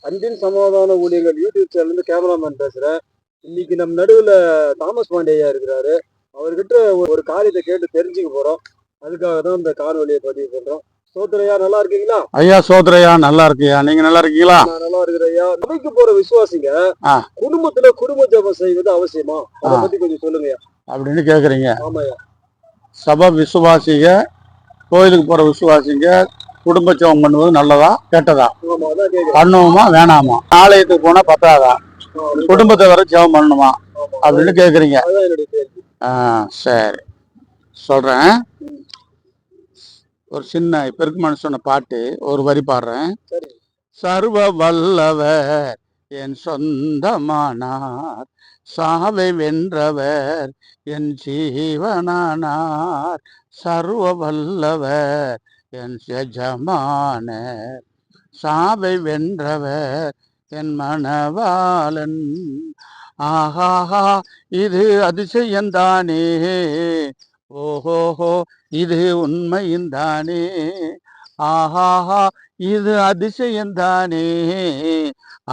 அன்பின் சமாதான ஊழியர்கள் யூடியூப் சேனல்ல இருந்து கேமராமேன் பேசுறேன். இன்னைக்கு நம்ம நடுவுல தாமஸ் பாண்டியா இருக்கிறாரு. அவர்கிட்ட ஒரு- ஒரு காரியத்தை கேட்டு தெரிஞ்சுக்க போறோம். அதுக்காக தான் இந்த காணொலியை பதிவு பண்றோம். சோதரையா நல்லா இருக்கீங்களா? ஐயா சோதரையா நல்லா இருக்கியா? நீங்க நல்லா இருக்கீங்களா? நான் நல்லா இருக்கிறேன் ஐயா சபைக்கு போற விசுவாசிங்க. குடும்பத்துல குடும்ப ஜெபம் செய்வது அவசியமா? அதை. பத்தி கொஞ்சம் சொல்லுங்க அப்படின்னு கேக்குறீங்க. ஆமாய்யா. சபை விசுவாசிங்க கோயிலுக்கு போற விசுவாசிங்க குடும்ப ஜெபம் பண்ணுவது நல்லதா கெட்டதா? பண்ணுவோமா வேணாமா? ஆலயத்துக்கு போனா பத்தாதா? குடும்பத்தை வர ஜெபம் பண்ணணுமா. அப்படின்னு கேக்குறீங்க. ஆ சரி. சொல்றேன். ஒரு சின்ன பெருக்கு மனுஷன பாட்டு ஒரு வரி பாடுறேன். சரி. சர்வ வல்லவர் என் சொந்தமானார். சாவை வென்றவர் என் ஜீவனானார். சர்வ வல்லவர் என் எஜமானர் சாவை வென்றவர் என் மணவாளன். ஆஹாஹா இது அதிசயந்தானே ஓஹோஹோ இது உண்மையுந்தானே ஆஹாஹா இது அதிசயந்தானே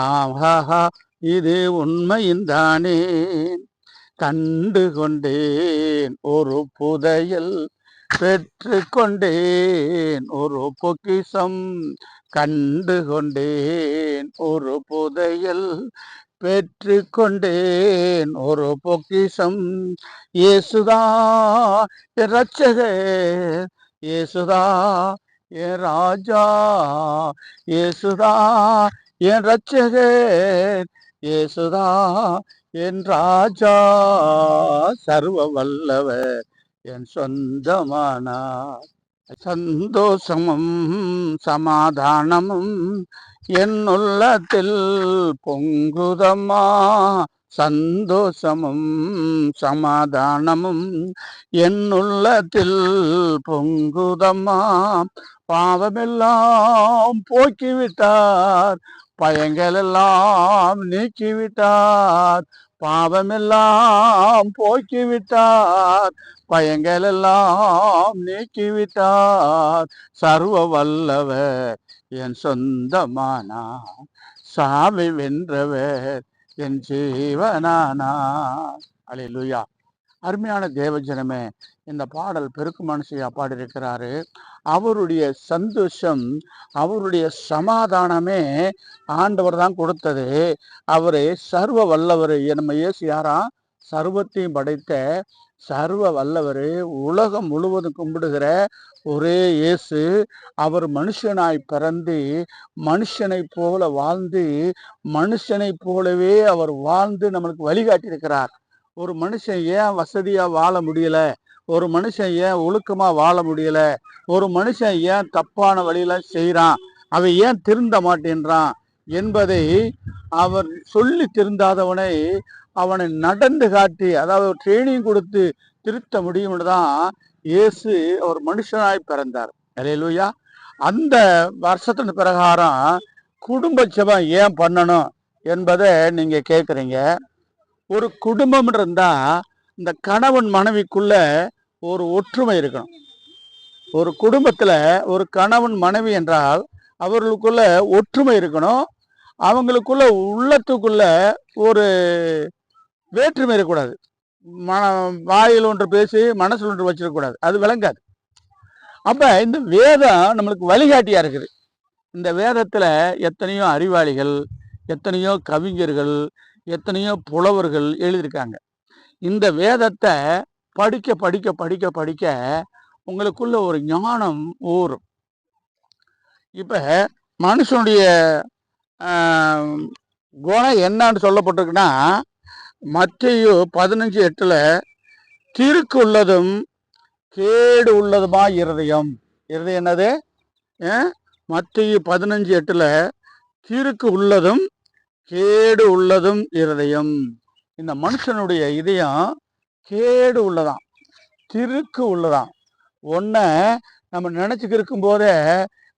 ஆஹாஹா இது உண்மையுந்தானே கண்டு கொண்டேன் ஒரு புதையல் பெற்று கொண்டேன் ஒரு பொக்கிசம் கண்டு கொண்டேன் ஒரு புதையல் பெற்று கொண்டேன் ஒரு பொக்கிஷம் இயேசுதா என் இயேசுதா என் ராஜா இயேசுதா என் ரட்சகர் இயேசுதா என் ராஜா சர்வ வல்லவர். என் சொந்தமானார் சந்தோஷமும் சமாதானமும் என் உள்ளத்தில் பொங்குதம்மா. சந்தோஷமும் சமாதானமும் என் உள்ளத்தில் பொங்குதம்மா. பாவமெல்லாம் போக்கிவிட்டார் பயங்களெல்லாம் நீக்கிவிட்டார். பாவமெல்லாம் போக்கிவிட்டார் பயங்களெல்லாம் நீக்கிவிட்டார். சர்வ வல்லவர் என் சொந்தமானா சாமி வென்றவர் என் ஜீவனானார். லுயா அருமையான தேவஜனமே இந்த பாடல் பெருக்கு மனுஷையா பாடியிருக்கிறாரு. அவருடைய சந்தோஷம் அவருடைய சமாதானமே ஆண்டவர் தான் கொடுத்தது. அவரை சர்வ வல்லவர். நம்ம இயேசு யாரா? சர்வத்தையும் படைத்த சர்வ வல்லவர் உலகம் முழுவதும் கும்பிடுகிற ஒரே இயேசு அவர் மனுஷனாய் பிறந்து மனுஷனைப் போல வாழ்ந்து மனுஷனைப் போலவே அவர் வாழ்ந்து நம்மளுக்கு வழிகாட்டியிருக்கிறார். ஒரு மனுஷன் ஏன் வசதியாக வாழ முடியல? ஒரு மனுஷன் ஏன் ஒழுக்கமாக வாழ முடியல? ஒரு மனுஷன் ஏன் தப்பான வழியில செய்கிறான் அவன் ஏன் திருந்த மாட்டேன்றான்? என்பதை அவர் சொல்லி திருந்தாதவனை அவனை நடந்து காட்டி அதாவது ட்ரைனிங் கொடுத்து திருத்த முடியும்னு தான் இயேசு அவர் மனுஷனாய் பிறந்தார். அலையலூயா அந்த வருஷத்தின் பிரகாரம் குடும்ப ஜெபம் ஏன் பண்ணணும் என்பதை நீங்கள் கேட்குறீங்க ஒரு குடும்பம் இருந்தால் இந்த கணவன் மனைவிக்குள்ள ஒரு ஒற்றுமை இருக்கணும். ஒரு குடும்பத்தில் ஒரு கணவன் மனைவி என்றால் அவர்களுக்குள்ள ஒற்றுமை இருக்கணும். அவங்களுக்குள்ள உள்ளத்துக்குள்ள ஒரு வேற்றுமை இருக்கக்கூடாது மன வாயில் ஒன்று பேசி மனசில் ஒன்று வச்சிடக்கூடாது. அது விளங்காது. அப்போ இந்த வேதம் நம்மளுக்கு வழிகாட்டியாக இருக்குது. இந்த வேதத்தில் எத்தனையோ அறிவாளிகள் எத்தனையோ கவிஞர்கள் எத்தனையோ புலவர்கள் எழுதியிருக்காங்க. இந்த வேதத்தை படிக்க படிக்க படிக்க படிக்க உங்களுக்குள்ள ஒரு ஞானம் ஊறும். இப்போ மனுஷனுடைய குணம் என்னன்னு சொல்லப்பட்டிருக்குன்னா மத்தியு பதினஞ்சு எட்டுல திருக்கு உள்ளதும் கேடு உள்ளதுமா இருதயம். இருதயம் என்னது? மத்தையு பதினஞ்சு எட்டுல திருக்கு உள்ளதும் கேடு உள்ளதும் இருதயம். இந்த மனுஷனுடைய இதயம் கேடு உள்ளதாம். திருக்கு உள்ளதாம். ஒன்ன நம்ம நினைச்சுக்கு இருக்கும் போதே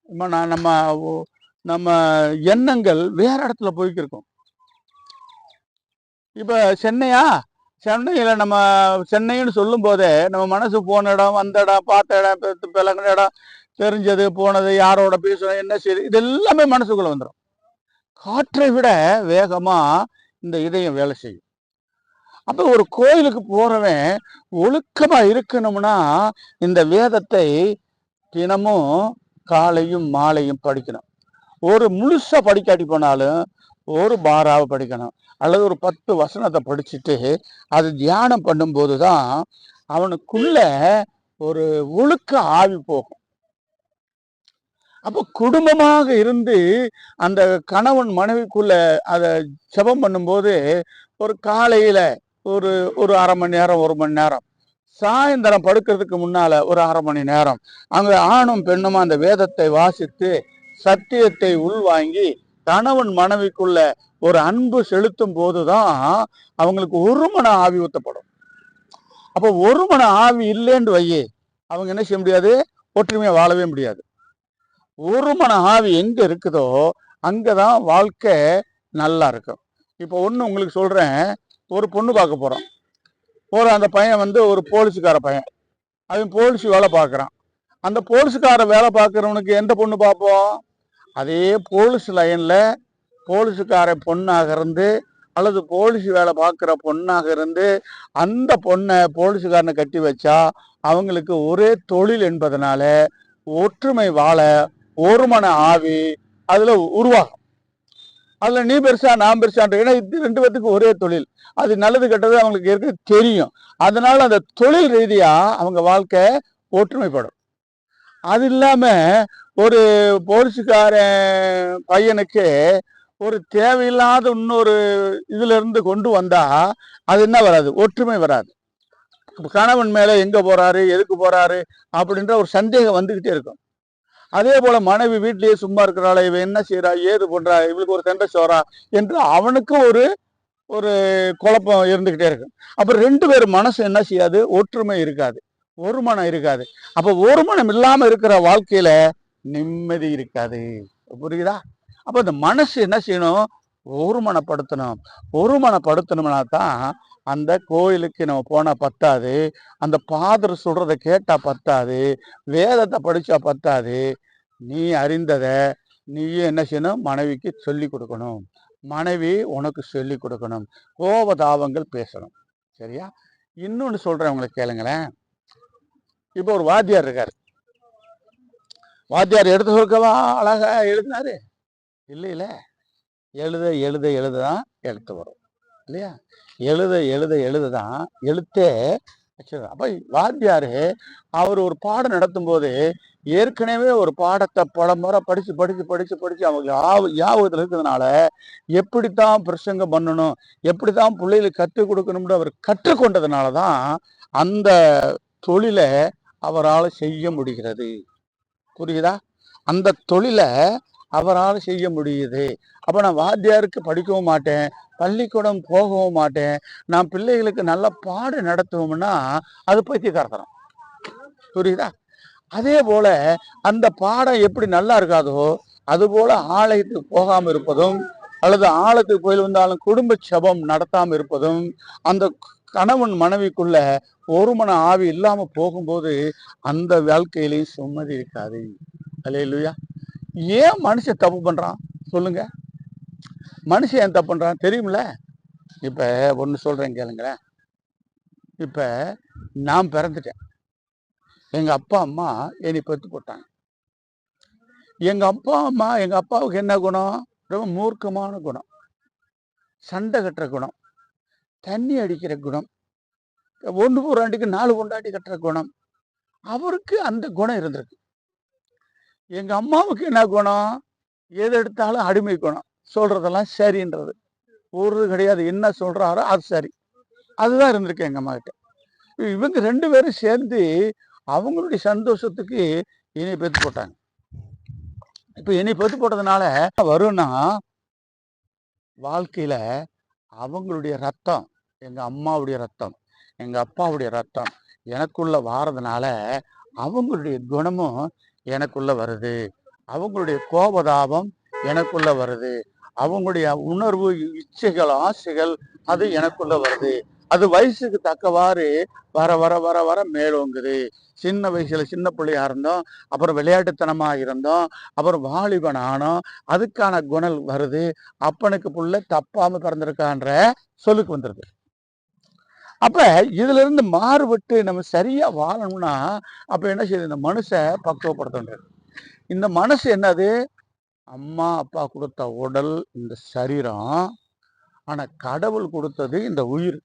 நம்ம நம்ம நம்ம எண்ணங்கள் வேற இடத்துல போய்க்கு இருக்கும் இப்போ சென்னையா? சென்னையில் நம்ம சென்னைன்னு சொல்லும் போதே நம்ம மனசு போன இடம் வந்த இடம் பார்த்த இடம் பிளங்கின இடம் தெரிஞ்சது போனது யாரோட பேசணும் என்ன செய்யுது இது எல்லாமே மனசுக்குள்ளே வந்துடும் காற்றை விட வேகமாக இந்த இதயம் வேலை செய்யும். அப்போ ஒரு கோயிலுக்கு போகிறவன் ஒழுக்கமாக இருக்கணும்னா இந்த வேதத்தை தினமும் காலையும் மாலையும் படிக்கணும். ஒரு முழுசாக படிக்காட்டி போனாலும் ஒரு பாராவை படிக்கணும். அல்லது ஒரு பத்து வசனத்தை படிச்சுட்டு அது தியானம் பண்ணும்போது தான் அவனுக்குள்ள ஒரு ஒழுக்க ஆவி போகும். அப்போ குடும்பமாக இருந்து அந்த கணவன் மனைவிக்குள்ள அதை ஜெபம் பண்ணும்போது ஒரு காலையில ஒரு ஒரு அரை மணி நேரம் ஒரு மணி நேரம். சாயந்தரம் படுக்கிறதுக்கு முன்னால ஒரு அரை மணி நேரம். அங்க ஆணும் பெண்ணுமா அந்த வேதத்தை வாசித்து சத்தியத்தை உள்வாங்கி கணவன் மனைவிக்குள்ள ஒரு அன்பு செலுத்தும் போதுதான் அவங்களுக்கு ஒரு மன ஆவி ஊத்தப்படும். அப்போ ஒரு மன ஆவி இல்லைன்னு வையே அவங்க என்ன செய்ய முடியாது? ஒற்றுமையாக வாழவே முடியாது. ஒரு மன ஆவி எங்க இருக்குதோ அங்கே தான் வாழ்க்கை நல்லா இருக்கும். இப்போ ஒன்று உங்களுக்கு சொல்கிறேன் ஒரு பொண்ணு பார்க்க போகிறோம் ஒரு அந்த பையன் வந்து ஒரு போலீஸுக்கார பையன். அவன் போலீஸ் வேலை பார்க்குறான். அந்த போலீஸுக்கார வேலை பார்க்குறவனுக்கு எந்த பொண்ணு பார்ப்போம் அதே போலீஸ் லைனில் போலீஸுக்கார பொண்ணாக இருந்து அல்லது போலீஸ் வேலை பார்க்குற பொண்ணாக இருந்து அந்த பொண்ணை போலீஸுக்காரனை கட்டி வச்சா அவங்களுக்கு ஒரே தொழில் என்பதனால ஒற்றுமை வாழ ஒருமன ஆவி அதில் உருவாகும். அதில் நீ பெருசா நான் பெருசான்ற ஏன்னா இது ரெண்டு பேத்துக்கு ஒரே தொழில். அது நல்லது கெட்டது அவங்களுக்கு இருக்க தெரியும். அதனால அந்த தொழில் ரீதியாக அவங்க வாழ்க்கை ஒற்றுமைப்படும். அது இல்லாமல் ஒரு போலீஸுக்காரன் பையனுக்கு ஒரு தேவையில்லாத இன்னொரு இதிலிருந்து கொண்டு வந்தால் அது என்ன வராது? ஒற்றுமை வராது. கணவன் மேலே எங்கே போகிறாரு எதுக்கு போகிறாரு அப்படின்ற ஒரு சந்தேகம் வந்துக்கிட்டே இருக்கும். அதே போல் மனைவி வீட்டிலேயே சும்மா இருக்கிறாளே? இவன் என்ன செய்கிறா ஏது பண்ணுறா இவளுக்கு ஒரு தெண்டை சோறா? என்று அவனுக்கும் ஒரு ஒரு குழப்பம் இருந்துக்கிட்டே இருக்கும். அப்புறம் ரெண்டு பேர் மனசு என்ன செய்யாது? ஒற்றுமை இருக்காது. ஒரு மனம் இருக்காது. அப்போ ஒரு மனம் இல்லாமல் இருக்கிற வாழ்க்கையில் நிம்மதி இருக்காது. புரியுதா? அப்போ இந்த மனசு என்ன செய்யணும்? ஒருமனப்படுத்தணும். ஒருமனப்படுத்தணும்னா தான் அந்த கோயிலுக்கு நம்ம போனால் பத்தாது. அந்த பாதர் சொல்கிறத கேட்டால் பத்தாது. வேதத்தை படித்தா பத்தாது. நீ அறிந்ததை நீயே என்ன செய்யணும்? மனைவிக்கு சொல்லி கொடுக்கணும். மனைவி உனக்கு சொல்லி கொடுக்கணும். கோபதாபங்கள் பேசணும். சரியா? இன்னொன்று சொல்கிறேன் உங்களுக்கு கேளுங்களேன். இப்போ ஒரு வாத்தியார் இருக்கார். வாத்தியார் எடுத்து கொடுக்கவா அழகா எழுதினாரு. இல்லை எழுத எழுத எழுத தான் எழுத்து வரும். இல்லையா? எழுத எழுத எழுத தான் எழுத்தே வச்சிருக்காரு. அப்ப அவர் ஒரு பாடம் நடத்தும் போது ஏற்கனவே ஒரு பாடத்தை பல முறை படிச்சு படிச்சு படிச்சு படிச்சு அவங்க ஞாப- ஞாபகத்துல இருக்கிறதுனால எப்படித்தான் பிரசங்கம் பண்ணணும் எப்படித்தான் பிள்ளைகளுக்கு கற்றுக் கொடுக்கணும்னு அவர் கற்றுக்கொண்டதுனால தான் அந்த தொழிலை அவரால் செய்ய முடிகிறது. புரியுதா? அந்த தொழிலை அவரால் செய்ய முடியுது. அப்போ நான் வாத்தியாருக்கு படிக்கவும் மாட்டேன் பள்ளிக்கூடம் போகவும் மாட்டேன். நான் பிள்ளைகளுக்கு நல்ல பாடு நடத்துவோம்னா அது பைத்தியக்காரத்தனம். புரியுதா? அதே போல அந்த பாடம் எப்படி நல்லா இருக்காதோ அது போல ஆலயத்துக்கு போகாம இருப்பதும் அல்லது ஆலயத்துக்கு கோயில் வந்தாலும் குடும்ப சபம் நடத்தாம இருப்பதும் அந்த கணவன் மனைவிக்குள்ள ஒரு மன ஆவி இல்லாம போகும்போது அந்த வாழ்க்கையிலையும் சும்மதி இருக்காது. அல்லையா ஏன் மனுஷன் தப்பு பண்றான்? சொல்லுங்க. மனுஷன் ஏன் தப்பு பண்றான்? தெரியும்ல இப்ப ஒன்று சொல்றேன் கேளுங்களேன். இப்ப நான் பிறந்துட்டேன். எங்க அப்பா அம்மா என்னை பெத்து போட்டாங்க. எங்க அப்பா அம்மா எங்க அப்பாவுக்கு என்ன குணம்? ரொம்ப மூர்க்கமான குணம். சண்டை கட்டுற குணம். தண்ணி அடிக்கிற குணம் ஒன்று பூராண்டிக்கு நாலு பொண்டாட்டி கட்டுற குணம் அவருக்கு அந்த குணம் இருந்திருக்கு. எங்கள் அம்மாவுக்கு என்ன குணம்? எது எடுத்தாலும் அடிமை குணம். சொல்றதெல்லாம் சரின்றது. ஒரு கிடையாது என்ன சொல்றாரோ அது சரி. அதுதான் இருந்திருக்கு எங்கள் அம்மா கிட்ட. இவங்க ரெண்டு பேரும் சேர்ந்து அவங்களுடைய சந்தோஷத்துக்கு இனி பெற்று போட்டாங்க. இப்போ இனி பெற்று போட்டதுனால வரும்னா வாழ்க்கையில அவங்களுடைய ரத்தம் எங்கள் அம்மாவுடைய ரத்தம் எங்கள் அப்பாவுடைய ரத்தம் எனக்குள்ளே வாரதுனால அவங்களுடைய குணமும் எனக்குள்ளே வருது. அவங்களுடைய கோபதாபம் எனக்குள்ளே வருது. அவங்களுடைய உணர்வு இச்சைகள் ஆசைகள் அது எனக்குள்ளே வருது. அது வயசுக்கு தக்கவாறு வர வர வர வர மேலோங்குது. சின்ன வயசுல சின்ன பிள்ளையா இருந்தோம். அப்புறம் விளையாட்டுத்தனமா இருந்தோம். அப்புறம் வாலிபன் ஆனோம். அதுக்கான குணல் வருது. அப்பனுக்கு புள்ள தப்பாம பிறந்திருக்கான்ற சொல்லுக்கு வந்துருது. அப்ப இதுல இருந்து மாறுபட்டு நம்ம சரியா வாழணும்னா அப்ப என்ன செய்யுது? இந்த மனுஷை பக்குவப்படுத்தணும். இந்த மனசு என்னது? அம்மா அப்பா கொடுத்த உடல் இந்த சரீரம். ஆனா கடவுள் கொடுத்தது இந்த உயிர்.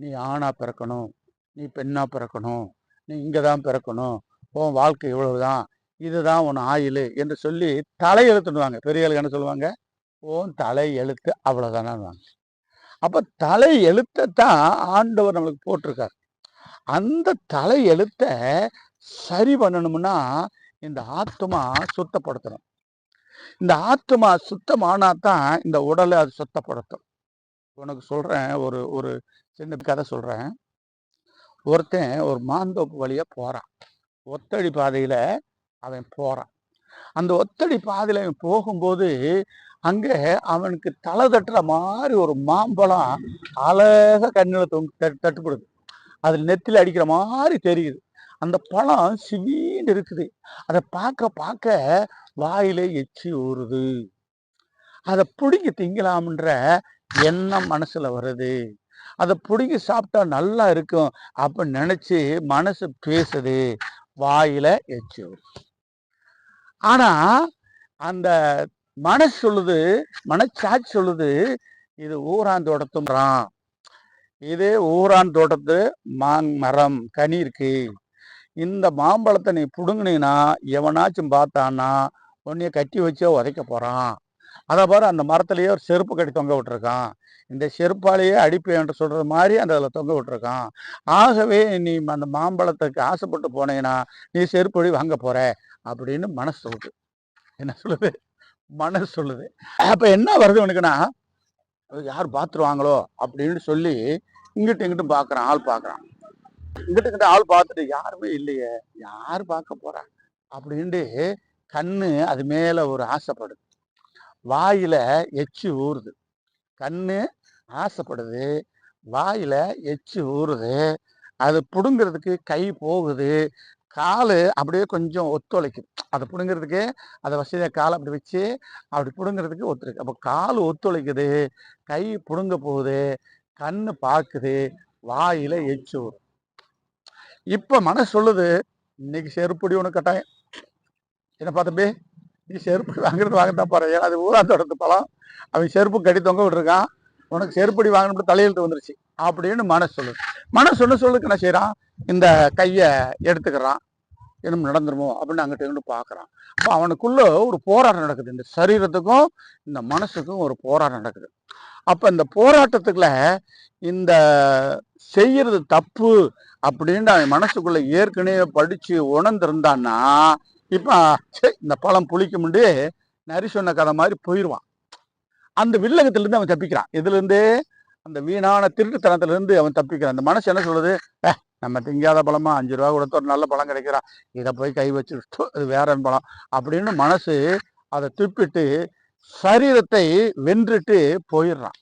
நீ ஆணாக பிறக்கணும் நீ பெண்ணாக பிறக்கணும் நீ இங்கே தான் பிறக்கணும் உன் வாழ்க்கை இவ்வளவுதான் இதுதான் உன் ஆயில் என்று சொல்லி தலை எழுத்துடுவாங்க பெரிய என்ன சொல்லுவாங்க? ஓன் தலை எழுத்து அவ்வளவுதானான்னு அப்போ தலை எழுத்தைத்தான் ஆண்டவர் நம்மளுக்கு போட்டிருக்கார். அந்த தலை எழுத்தை சரி பண்ணணும்னா இந்த ஆத்மா சுத்தப்படுத்தணும். இந்த ஆத்மா சுத்தமானா தான் இந்த உடலை அது சுத்தப்படுத்தும். உனக்கு சொல்கிறேன் ஒரு ஒரு சின்ன கதை சொல்கிறேன் ஒருத்தன் ஒரு மாந்தோப்பு வழியாக போகிறான் ஒத்தடி பாதையில் அவன் போகிறான் அந்த ஒத்தடி பாதையில் அவன் போகும்போது அங்கே அவனுக்கு தலை தட்டுற மாதிரி ஒரு மாம்பழம் அழகாக கண்ணில் தொங்கு தட்டுப்படுது. அதில் நெத்தில் அடிக்கிற மாதிரி தெரியுது. அந்த பழம் சிவீன்னு இருக்குது. அதை பார்க்க பார்க்க வாயிலே எச்சி ஊறுது. அதை பிடிங்கி திங்கலாம்ன்ற எண்ணம் மனசில் வருது. அதை பிடுங்கி சாப்பிட்டா நல்லா இருக்கும் அப்படின்னு நினச்சி மனசு பேசுது வாயில எச்சு. ஆனால் அந்த மனசு சொல்லுது மனச்சாட்சி சொல்லுது இது ஊரான் தோட்டத்தும்றான் இது ஊரான் தோட்டத்து மாங் மரம் கனி இருக்கு. இந்த மாம்பழத்தை நீ புடுங்கினீன்னா எவனாச்சும் பார்த்தான்னா உன்னைய கட்டி வச்சே உதைக்க போகிறான் அதை பாரு அந்த மரத்துலேயே ஒரு செருப்பு கட்டி தொங்க விட்டுருக்கான். இந்த செருப்பாலேயே அடிப்பேன் என்று சொல்கிற மாதிரி அந்த அதில் தொங்க விட்டுருக்கான். ஆகவே நீ அந்த மாம்பழத்துக்கு ஆசைப்பட்டு போனீங்கன்னா நீ செருப்படி வாங்க போகிற அப்படின்னு மனசு சொல்லுது. என்ன சொல்லுது? மனசு சொல்லுது. அப்போ என்ன வருது உனக்குன்னா யார் பார்த்துருவாங்களோ அப்படின்னு சொல்லி இங்கிட்டு இங்கிட்டும் பார்க்குறான் ஆள் பார்க்குறான் இங்கிட்டு இங்கிட்ட ஆள் பார்த்துட்டு யாருமே இல்லையே யார் பார்க்க போறா? அப்படின்ட்டு கண்ணு அது மேலே ஒரு ஆசைப்படுது. வாயில எச்சி ஊறுது. கண்ணு ஆசைப்படுது வாயில் எச்சி ஊறுது அது பிடுங்கிறதுக்கு கை போகுது காலு அப்படியே கொஞ்சம் ஒத்துழைக்குது. அதை பிடுங்கிறதுக்கு அதை வசதியாக காலை அப்படி வச்சு அப்படி பிடுங்கிறதுக்கு ஒத்துழைக்கு அப்போ கால் ஒத்துழைக்குது கை பிடுங்க போகுது கண் பார்க்குது வாயில் எச்சு ஊறும். இப்போ மனசு சொல்லுது இன்னைக்கு செருப்படி ஒன்று கட்டாயம். என்னப்பா தம்பி நீ செருப்பு வாங்குறது வாங்கத்தான் போகிறேன் ஏன்னா அது தொடர்ந்து பழம். அவன் செருப்பு கட்டி தொங்க விட்டுருக்கான். உனக்கு செருப்படி வாங்கணும் தலையெழுத்து வந்துருச்சு அப்படின்னு மனசு சொல்லுது. மனசு சொல்ல சொல்லுக்கு என்ன செய்கிறான் இந்த கையை எடுத்துக்கிறான். இன்னும் நடந்துருமோ அப்படின்னு அங்கிட்ட இங்கிட்டு பார்க்குறான். அப்போ அவனுக்குள்ள ஒரு போராட்டம் நடக்குது. இந்த சரீரத்துக்கும் இந்த மனசுக்கும் ஒரு போராட்டம் நடக்குது. அப்போ இந்த போராட்டத்துக்குள்ள இந்த செய்யறது தப்பு அப்படின்னு அவன் மனசுக்குள்ள ஏற்கனவே படித்து உணர்ந்திருந்தான்னா இப்போ இந்த பழம் புளிக்கும்ண்டு நரி சொன்ன கதை மாதிரி போயிடுவான் அந்த வில்லகத்திலிருந்து அவன் தப்பிக்கிறான். இதுலேருந்து அந்த வீணான திருட்டுத்தனத்திலிருந்து அவன் தப்பிக்கிறான். அந்த மனசு என்ன சொல்லுது? "ஏ, நம்ம திங்காத பழமா? அஞ்சு ரூபா கொடுத்த ஒரு நல்ல பழம் கிடைக்கிறா இதை போய் கை வச்சுட்டு அது வேற பழம்? அப்படின்னு மனசு அதை துப்பிட்டு சரீரத்தை வென்றுட்டு போயிடுறான்.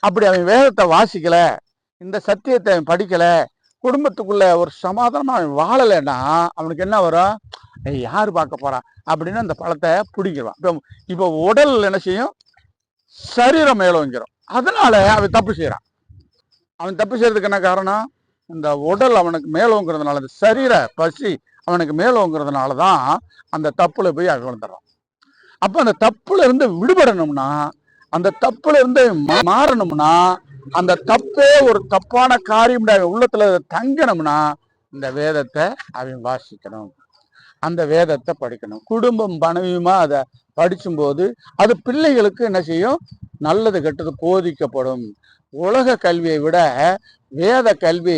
அப்படி அவன் வேதத்தை வாசிக்கலை. இந்த சத்தியத்தை அவன் படிக்கலை. குடும்பத்துக்குள்ள ஒரு சமாதானமாக அவன் வாழலைன்னா அவனுக்கு என்ன வரும்? யார் பார்க்க போகிறான் அப்படின்னு அந்த பழத்தை பிடிக்கிறான். இப்போ இப்போ உடல் என்ன செய்யும்? சரீரம் மேலோங்கிறோம் அதனால அவன் தப்பு செய்யறான் அவன் தப்பு செய்யறதுக்கு என்ன காரணம்? இந்த உடல் அவனுக்கு மேலோங்கிறதுனால இந்த சரீர பசி அவனுக்கு மேலோங்கிறதுனால தான் அந்த தப்புல போய் அவன் விழுந்துடுறான் அப்ப அந்த தப்புல இருந்து விடுபடணும்னா அந்த தப்புல இருந்து மாறணும்னா அந்த தப்பே ஒரு தப்பான காரியம் அவன் உள்ளத்துல தங்கணும்னா இந்த வேதத்தை அவன் வாசிக்கணும். அந்த வேதத்தை படிக்கணும். குடும்பம் மனைவியுமா அதை படிக்கும்போது அது பிள்ளைகளுக்கு என்ன செய்யும்? நல்லது கெட்டது போதிக்கப்படும். உலக கல்வியை விட வேத கல்வி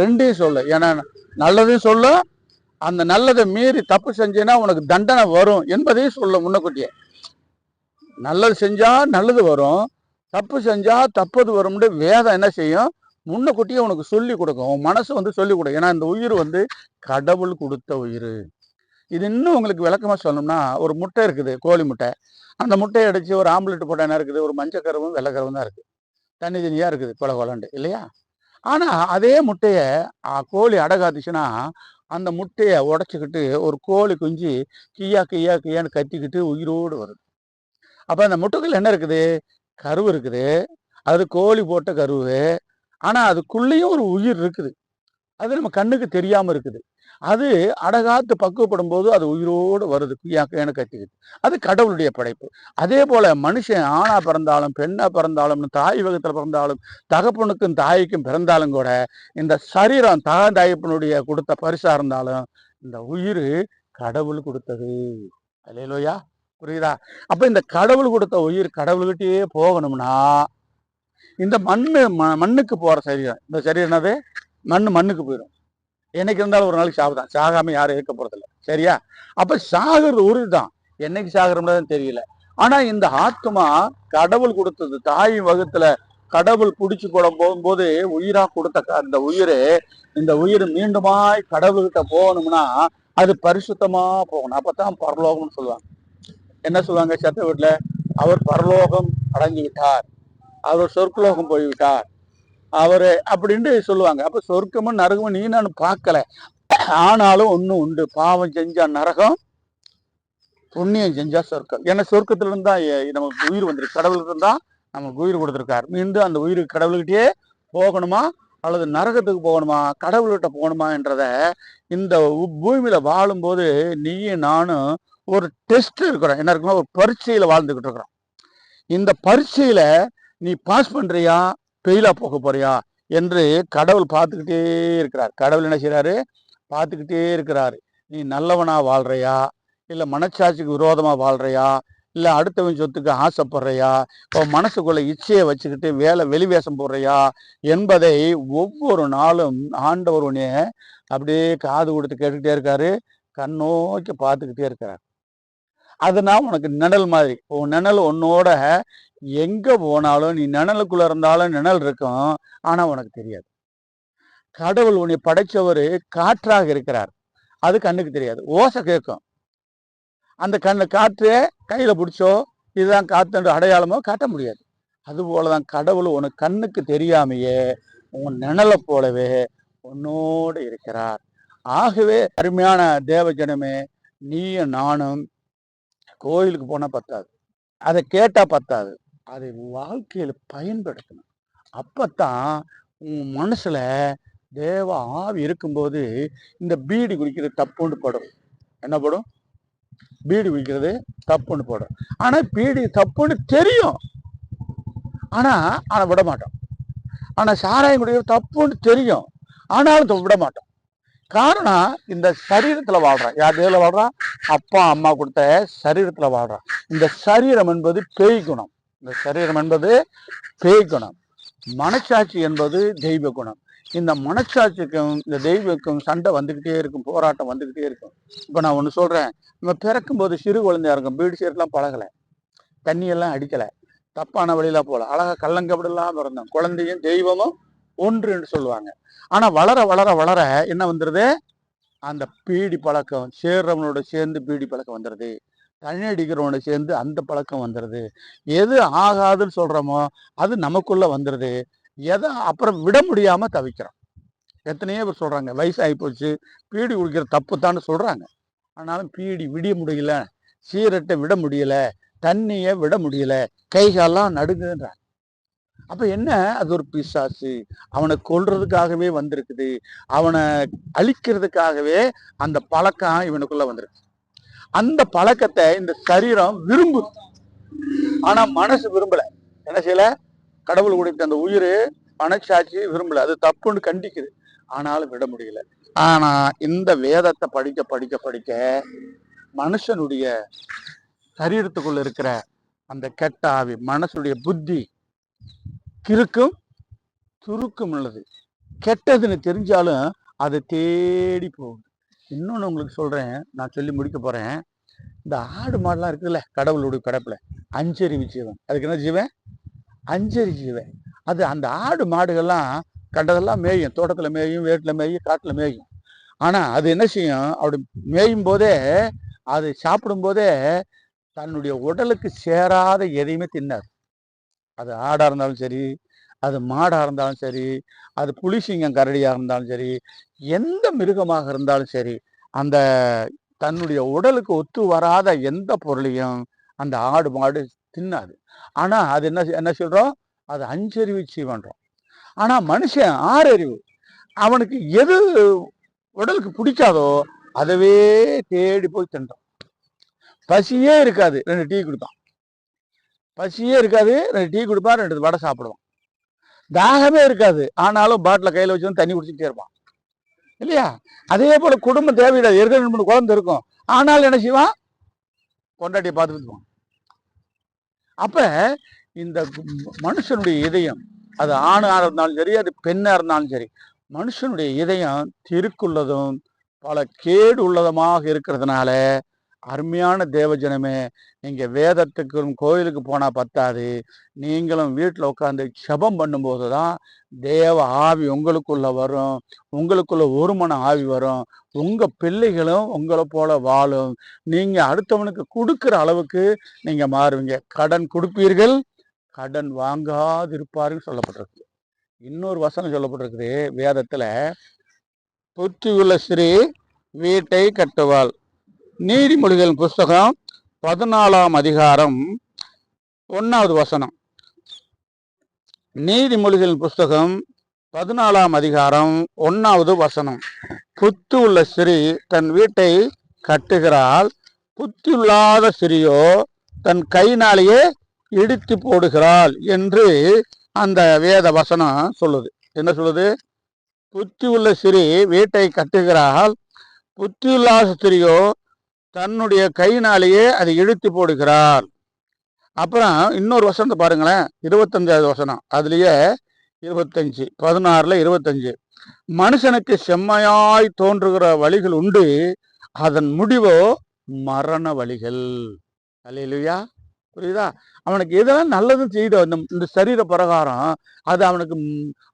ரெண்டையும் சொல்லு. ஏன்னா நல்லதையும் சொல்லும் அந்த நல்லதை மீறி தப்பு செஞ்சேன்னா உனக்கு தண்டனை வரும் என்பதையும் சொல்லும் முன்னக்கூட்டியே நல்லது செஞ்சா நல்லது வரும் தப்பு செஞ்சா தப்பது வரும்னு வேதம் என்ன செய்யும்? முன்னக்கூட்டியே உனக்கு சொல்லி கொடுக்கும். உன் மனசு வந்து சொல்லி கொடுக்கும் ஏன்னா இந்த உயிர் வந்து கடவுள் கொடுத்த உயிர். இது இன்னும் உங்களுக்கு விளக்கமாக சொல்லணும்னா ஒரு முட்டை இருக்குது கோழி முட்டை. அந்த முட்டையை அடித்து ஒரு ஆம்லெட் போட்டால் என்ன இருக்குது? ஒரு மஞ்சள் கருவும் கருவும் தான் இருக்குது தண்ணி தண்ணியாக இருக்குது கொல கொலண்டு இல்லையா? ஆனால் அதே முட்டையை ஆ, கோழி அடகாத்துச்சுன்னா அந்த முட்டையை உடச்சிக்கிட்டு ஒரு கோழி குஞ்சு கியா கியா கியான்னு கத்திக்கிட்டு உயிரோடு வருது. அப்போ அந்த முட்டைக்குள்ள என்ன இருக்குது? கருவு இருக்குது. அது கோழி போட்ட கருவு. ஆனால் அதுக்குள்ளேயும் ஒரு உயிர் இருக்குது. அது நம்ம கண்ணுக்கு தெரியாமல் இருக்குது. அது அடகாத்து பக்குவப்படும் போது அது உயிரோடு வருது கியா கியான்னு கத்திக்கிட்டு அது கடவுளுடைய படைப்பு. அதே போல் மனுஷன் ஆணாக பிறந்தாலும் பெண்ணாக பிறந்தாலும் தாய் வகத்தில் பிறந்தாலும் தகப்பனுக்கும் தாய்க்கும் பிறந்தாலும் கூட இந்த சரீரம் தாய் தாய்ப்பனுடைய கொடுத்த பரிசாக இருந்தாலும் இந்த உயிர் கடவுள் கொடுத்தது. அல்லையிலோயா புரியுதா? அப்போ இந்த கடவுள் கொடுத்த உயிர் கடவுள்கிட்டயே போகணும்னா இந்த மண்ணு ம- மண்ணுக்கு போகிற சரீரம். இந்த சரீரம் என்னது? மண் மண்ணுக்கு போயிடும் என்னைக்கு இருந்தாலும் ஒரு நாளைக்கு சாவுதான். சாகாம யாரும் இருக்க போறதில்ல. சரியா? அப்ப சாகிறது உறுதி தான் என்னைக்கு சாகிறோம்னு தெரியல. ஆனா இந்த ஆத்மா கடவுள் கொடுத்தது தாய் வகுத்துல கடவுள் பிடிச்சு போட போகும்போது உயிரா கொடுத்த அந்த உயிர் இந்த உயிர் மீண்டுமாய் கடவுள்கிட்ட போகணும்னா அது பரிசுத்தமா போகணும். அப்பதான் பரலோகம்னு சொல்லுவாங்க. என்ன சொல்லுவாங்க? சத்த வீட்டுல அவர் பரலோகம் அடைஞ்சு விட்டார் அவர் சொர்க்கலோகம் போய்விட்டார். அவர் அப்படின்ட்டு சொல்லுவாங்க. அப்போ சொர்க்கமும் நரகமும் நீ நான் பார்க்கல. ஆனாலும் ஒன்றும் உண்டு. பாவம் செஞ்சா நரகம் புண்ணியம் செஞ்சா சொர்க்கம். ஏன்னா சொர்க்கத்துல இருந்தா நமக்கு உயிர் வந்துருக்கு. கடவுளுக்கு இருந்தா நமக்கு உயிர் கொடுத்துருக்காரு. மீண்டும் அந்த உயிருக்கு கடவுள்கிட்டயே போகணுமா? அல்லது நரகத்துக்கு போகணுமா? கடவுள்கிட்ட போகணுமா என்றத இந்த பூமியில வாழும்போது நீயும் நானும் ஒரு டெஸ்ட் இருக்கிறோம். என்ன இருக்குன்னா ஒரு பரீட்சையில வாழ்ந்துகிட்டு இருக்கிறோம். இந்த பரீட்சையில நீ பாஸ் பண்றியா? பெயிலாக போக போறியா என்று கடவுள் பார்த்துக்கிட்டே இருக்கிறார். கடவுள் என்ன செய்கிறாரு பார்த்துக்கிட்டே இருக்கிறாரு. நீ நல்லவனா வாழ்றியா? இல்லை மனச்சாட்சிக்கு விரோதமாக வாழ்றியா? இல்லை அடுத்தவன் சொத்துக்கு ஆசைப்படுறியா? உன் மனசுக்குள்ள இச்சையை வச்சுக்கிட்டு வேலை வெளிவேஷம் போடுறியா? என்பதை ஒவ்வொரு நாளும் ஆண்டவர் உன்னைய அப்படியே காது கொடுத்து கேட்டுக்கிட்டே இருக்காரு. கண்ணோக்கி பார்த்துக்கிட்டே இருக்கிறார். அதுனா உனக்கு நிழல் மாதிரி. உன் நிழல் உன்னோட எங்கே போனாலும் நீ நிழலுக்குள்ளே இருந்தாலும் நிழல் இருக்கும். ஆனால் உனக்கு தெரியாது. கடவுள் உன்னை படைச்சவர் காற்றாக இருக்கிறார். அது கண்ணுக்கு தெரியாது. ஓசை கேட்கும். அந்த கண்ணு காற்று கையில் பிடிச்சோ இதுதான் காத்துன்ற அடையாளமோ காட்ட முடியாது. அதுபோல தான் கடவுள் உனக்கு கண்ணுக்கு தெரியாமையே உன் நிழலை போலவே உன்னோடு இருக்கிறார். ஆகவே அருமையான தேவஜனமே நீயும் நானும் கோயிலுக்கு போனால் பத்தாது. அதை கேட்டால் பத்தாது. அதை வாழ்க்கையில் பயன்படுத்தணும். அப்போத்தான் உன் மனசில் தேவ ஆவி இருக்கும்போது இந்த பீடி குடிக்கிறது தப்புன்னு படும். என்ன படும்? பீடி குடிக்கிறது தப்புன்னு படும். ஆனால் பீடி தப்புன்னு தெரியும். ஆனால் அதை விட மாட்டோம் ஆனால் சாராயம் குடிக்கிறது தப்புன்னு தெரியும். ஆனாலும் விட மாட்டோம் காரணம் இந்த சரீரத்தில் வாழ்கிறான் யார் தேவல வாழ்கிறான் அப்பா அம்மா கொடுத்த சரீரத்தில் வாழ்கிறான் இந்த சரீரம் என்பது பேய் குணம். இந்த சரீரம் என்பது பேய் குணம். மனச்சாட்சி என்பது தெய்வ குணம். இந்த மனச்சாட்சிக்கும் இந்த தெய்வக்கும் சண்டை வந்துக்கிட்டே இருக்கும் போராட்டம் வந்துக்கிட்டே இருக்கும். இப்போ நான் ஒன்று சொல்கிறேன் நம்ம பிறக்கும் போது சிறு குழந்தையா இருக்கும். பீடு சீரெல்லாம் பழகலை. தண்ணியெல்லாம் அடிக்கலை. தப்பான வழியில போகல அழகாக கள்ளங்கப்படி பிறந்தோம் இருந்தோம் குழந்தையும் தெய்வமும் ஒன்று என்று சொல்லுவாங்க. ஆனா வளர வளர வளர என்ன வந்துடுது அந்த பீடி பழக்கம் சேர்றவனோட சேர்ந்து பீடி பழக்கம் வந்துடுது தண்ணி அடிக்கிறவனோட சேர்ந்து அந்த பழக்கம் வந்துடுது எது ஆகாதுன்னு சொல்கிறோமோ அது நமக்குள்ளே வந்துடுது எதை அப்புறம் விட முடியாமல் தவிக்கிறோம். எத்தனையோ பேர் சொல்கிறாங்க வயசாகி போச்சு பீடி குடிக்கிற தப்பு தான் சொல்கிறாங்க ஆனாலும் பீடி விடிய முடியல சீரட்டை விட முடியல தண்ணியை விட முடியல கை கால்லாம் நடுங்குன்றாங்க அப்ப என்ன? அது ஒரு பிசாசு. அவனை கொல்றதுக்காகவே வந்திருக்குது. அவனை அழிக்கிறதுக்காகவே அந்த பழக்கம் இவனுக்குள்ள வந்திருக்கு. அந்த பழக்கத்தை இந்த சரீரம் விரும்புது ஆனா மனசு விரும்பல. என்ன செய்யல? கடவுள் கொடுத்த அந்த உயிர் மனசாட்சி விரும்பல. அது தப்புன்னு கண்டிக்குது. ஆனாலும் விட முடியல. ஆனா இந்த வேதத்தை படிக்க படிக்க படிக்க மனுஷனுடைய சரீரத்துக்குள்ள இருக்கிற அந்த கெட்ட ஆவி மனசுடைய புத்தி கிறுக்கும் துருக்கும் உள்ளது. கெட்டதுன்னு தெரிஞ்சாலும் அதை தேடி போகுது இன்னொன்று உங்களுக்கு சொல்கிறேன் நான் சொல்லி முடிக்க போகிறேன் இந்த ஆடு மாடுலாம் இருக்குல்ல கடவுளுடைய படைப்புல அஞ்சறிவு ஜீவன். அதுக்கு என்ன ஜீவன்? அஞ்சறி ஜீவன். அது அந்த ஆடு மாடுகள்லாம் கண்டதெல்லாம் மேயும். தோட்டத்தில் மேயும் வேட்டில் மேயும் காட்டில் மேயும். ஆனால் அது என்ன செய்யும்? அப்படி மேயும் போதே அது சாப்பிடும் போதே தன்னுடைய உடலுக்கு சேராத எதையுமே தின்னாது. அது ஆடாக இருந்தாலும் சரி அது மாடாக இருந்தாலும் சரி அது புலிசிங்கம் கரடியாக இருந்தாலும் சரி எந்த மிருகமாக இருந்தாலும் சரி அந்த தன்னுடைய உடலுக்கு ஒத்து வராத எந்த பொருளையும் அந்த ஆடு மாடு தின்னாது. ஆனால் அது என்ன என்ன சொல்கிறோம் அது அஞ்சறிவு சீவன்றோம் ஆனால் மனுஷன் ஆறறிவு. அவனுக்கு எது உடலுக்கு பிடிக்காதோ அதவே தேடி போய் தின்றான் பசியே இருக்காது. ரெண்டு டீ கொடுத்தான் பசியே இருக்காது. ரெண்டு டீ கொடுப்பான் ரெண்டு வடை சாப்பிடுவான். தாகமே இருக்காது. ஆனாலும் பாட்டில் கையில் வச்சு தண்ணி குடிச்சிட்டே இருப்பான். இல்லையா? அதே போல் குடும்பம் தேவையில்லாது ஏற்கனவே ரெண்டு மூணு குழந்தை இருக்கும். ஆனாலும் என்ன செய்வான்? கொண்டாட்டியை பார்த்துட்டு அப்போ இந்த மனுஷனுடைய இதயம் அது ஆணாக இருந்தாலும் சரி அது பெண்ணாக இருந்தாலும் சரி மனுஷனுடைய இதயம் திருக்குள்ளதும் பல கேடு உள்ளதுமாக இருக்கிறதுனால அருமையான தேவஜனமே நீங்கள் வேதத்துக்கும் கோயிலுக்கு போனால் பத்தாது. நீங்களும் வீட்டில் உட்காந்து ஜெபம் பண்ணும்போது தான் தேவ ஆவி உங்களுக்குள்ளே வரும். உங்களுக்குள்ள ஒரு மன ஆவி வரும். உங்கள் பிள்ளைகளும் உங்களை போல வாழும். நீங்கள் அடுத்தவனுக்கு கொடுக்குற அளவுக்கு நீங்கள் மாறுவீங்க. கடன் கொடுப்பீர்கள் கடன் வாங்காதிருப்பாருன்னு சொல்லப்பட்டிருக்கு. இன்னொரு வசனம் சொல்லப்பட்டிருக்குது வேதத்தில் புத்தியுள்ள ஸ்ரீ வீட்டை கட்டுவாள். நீதிமொழிகள் புஸ்தகம் பதினாலாம் அதிகாரம் ஒன்னாவது வசனம். நீதிமொழிகள் புஸ்தகம் பதினாலாம் அதிகாரம் ஒன்னாவது வசனம். புத்து உள்ள ஸ்ரீ தன் வீட்டை கட்டுகிறாள். புத்தியுள்ளாத ஸ்திரியோ தன் கைனாலேயே இடித்து போடுகிறாள் என்று அந்த வேத வசனம் சொல்லுது. என்ன சொல்லுது? புத்தி உள்ள ஸ்ரீ வீட்டை கட்டுகிறாள். புத்தியுள்ளாத ஸ்திரியோ தன்னுடைய கையினாலேயே அதை இழுத்து போடுகிறார். அப்புறம் இன்னொரு வசனத்தை பாருங்களேன். இருபத்தஞ்சாவது வசனம். அதுலேயே இருபத்தஞ்சு பதினாறுல இருபத்தஞ்சு. மனுஷனுக்கு செம்மையாய் தோன்றுகிற வழிகள் உண்டு. அதன் முடிவோ மரண வழிகள். அல்லையா புரியுதா? அவனுக்கு எதெல்லாம் நல்லது செய்தோ இந்த இந்த சரீர பிரகாரம் அது அவனுக்கு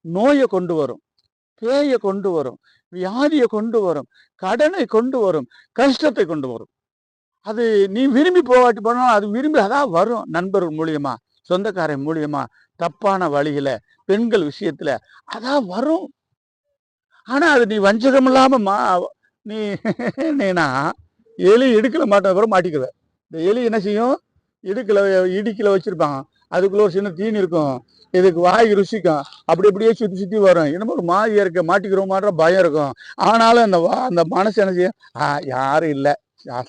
நோயை கொண்டு வரும். பேயை கொண்டு வரும் வியாதியை கொண்டு வரும் கடனை கொண்டு வரும் கஷ்டத்தை கொண்டு வரும். அது நீ விரும்பி போகாட்டி போனாலும் அது விரும்பி அதான் வரும் நண்பர்கள் மூலியமா சொந்தக்காரன் மூலியமா தப்பான வழியில பெண்கள் விஷயத்துல அதான் வரும். ஆனா அது நீ வஞ்சகம் இல்லாம மா நீ நீனா எலி இடுக்கல மாட்ட அப்புறம் மாட்டிக்குவ. இந்த எலி என்ன செய்யும்? இடுக்கல இடுக்கில வச்சிருப்பாங்க. அதுக்குள்ள ஒரு சின்ன தீனி இருக்கும். இதுக்கு வாய் ருசிக்கும். அப்படி அப்படியே சுற்றி சுற்றி வரும். என்னமோ ஒரு மாதிரியா இருக்க மாட்டுற பயம் இருக்கும். ஆனாலும் அந்த வா- அந்த மனசு என்ன செய்யும்? ஆ யாரும் இல்லை.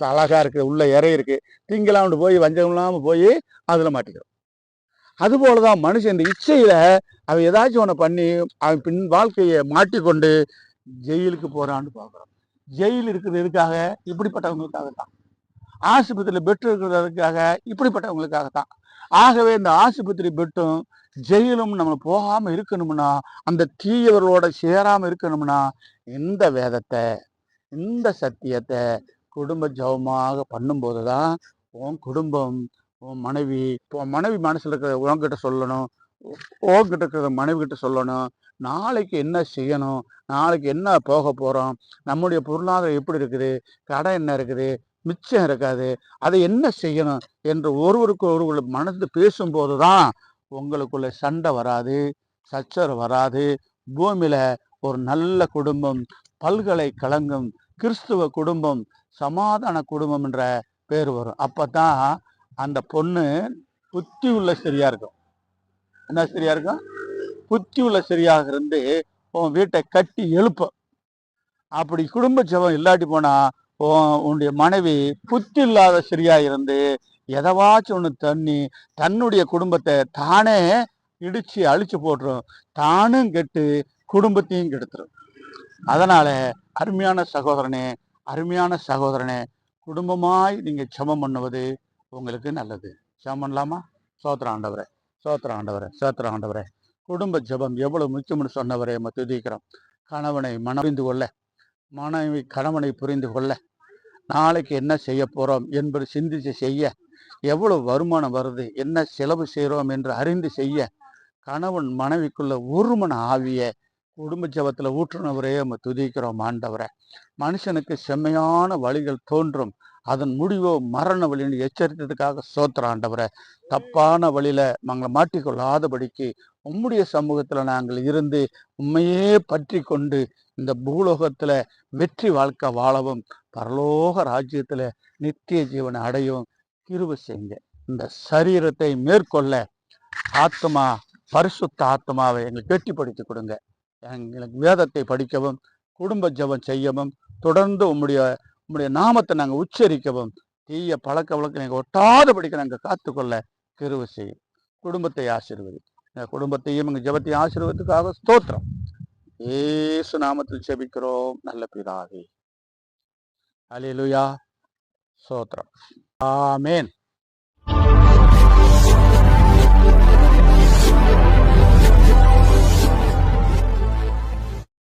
அழகா இருக்குது உள்ள இறை இருக்குது திங்கலாம்னு போய் வஞ்சம் இல்லாமல் போய் அதில் மாட்டிக்கிறோம். அதுபோல தான் மனுஷன் இந்த இச்சையில் அவன் ஏதாச்சும் ஒன்று பண்ணி அவன் பின் வாழ்க்கையை மாட்டிக்கொண்டு ஜெயிலுக்கு போகிறான்னு பார்க்குறான் ஜெயில் இருக்கிறது எதுக்காக? இப்படிப்பட்டவங்களுக்காக தான் ஆஸ்பத்திரியில் பெற்று இருக்கிறதுக்காக இப்படிப்பட்டவங்களுக்காக தான் ஆகவே இந்த ஆஸ்பத்திரி பெட்டும் ஜெயிலும் நம்ம போகாமல் இருக்கணும்னா அந்த தீயவர்களோட சேராமல் இருக்கணும்னா இந்த வேதத்தை இந்த சத்தியத்தை குடும்ப ஜபமாக பண்ணும்போது தான் உன் குடும்பம் உன் மனைவி உன் மனைவி மனசில் இருக்கிற உன்கிட்ட சொல்லணும் உன்கிட்ட இருக்கிற மனைவி கிட்ட சொல்லணும் நாளைக்கு என்ன செய்யணும் நாளைக்கு என்ன போக போகிறோம் நம்முடைய பொருளாதாரம் எப்படி இருக்குது கடை என்ன இருக்குது மிச்சம் இருக்காது. அதை என்ன செய்யணும் என்று ஒருவருக்கு ஒருவர் மனது பேசும்போது தான் உங்களுக்குள்ள சண்டை வராது சச்சரவு வராது. பூமியில் ஒரு நல்ல குடும்பம் பல்கலைக்கழகம் கிறிஸ்துவ குடும்பம் சமாதான குடும்பம் என்ற பேர் வரும். அப்போ தான் அந்த பொண்ணு புத்தி உள்ள சரியா இருக்கும். என்ன சரியா இருக்கும்? புத்தி உள்ள சரியாக இருந்து உன் வீட்டை கட்டி எழுப்ப அப்படி குடும்ப ஜெபம் இல்லாட்டி போனா உன்னுடைய மனைவி புத்தி இல்லாத சரியா இருந்து எதவாச்சும் ஒன்று தண்ணி தன்னுடைய குடும்பத்தை தானே இடிச்சு அழிச்சு போட்டுரும். தானும் கெட்டு குடும்பத்தையும் கெடுத்துரும். அதனால அருமையான சகோதரனே அருமையான சகோதரனே குடும்பமாய் நீங்க ஜெபம் பண்ணுவது உங்களுக்கு நல்லது. சமம் பண்ணலாமா? சோத்திர ஆண்டவரே சோத்திர ஆண்டவரே சோத்திர ஆண்டவரே. குடும்ப ஜெபம் எவ்வளவு முக்கியம்னு சொன்னவரே நம்ம துதிக்கிறோம் கணவனை மனம் கொள்ள மனைவி கணவனை புரிந்து கொள்ள நாளைக்கு என்ன செய்ய போகிறோம் என்பது சிந்தித்து செய்ய எவ்வளவு வருமானம் வருது என்ன செலவு செய்கிறோம் என்று அறிந்து செய்ய கணவன் மனைவிக்குள்ள ஒரு மன ஆவிய குடும்ப ஜபத்தில் ஊற்றுனவரே நம்ம துதிக்கிறோம் ஆண்டவரை. மனுஷனுக்கு செம்மையான வழிகள் தோன்றும். அதன் முடிவோ மரண வழின்னு எச்சரித்ததுக்காக ஆண்டவரை. தப்பான வழியில நாங்கள் மாட்டிக்கொள்ளாதபடிக்கு உம்முடைய சமூகத்துல நாங்கள் இருந்து உண்மையே பற்றி கொண்டு இந்த பூலோகத்துல வெற்றி வாழ்க்கை வாழவும் பரலோக ராஜ்யத்துல நித்திய ஜீவனை அடையும் கிருபை செய்யுங்க. இந்த சரீரத்தை மேற்கொள்ள ஆத்மா பரிசுத்த ஆத்மாவை எங்களுக்கு கெட்டிப்படுத்தி கொடுங்க. எங்களுக்கு வேதத்தை படிக்கவும் குடும்ப ஜெபம் செய்யவும் தொடர்ந்து உம்முடைய உம்முடைய நாமத்தை நாங்கள் உச்சரிக்கவும். தீய பழக்க வழக்கம் நீங்கள் ஒட்டாதபடிக்கு நாங்கள் காத்துக்கொள்ள கிருவை செய்யும். குடும்பத்தை ஆசீர்வதி. எங்கள் குடும்பத்தையும் எங்கள் ஜெபத்தையும் ஆசீர்வதுக்காக ஸ்தோத்திரம். ஏசு நாமத்தில் செபிக்கிறோம் நல்ல பிதாவே. அலிலுயா ஸ்தோத்திரம். ஆமேன்.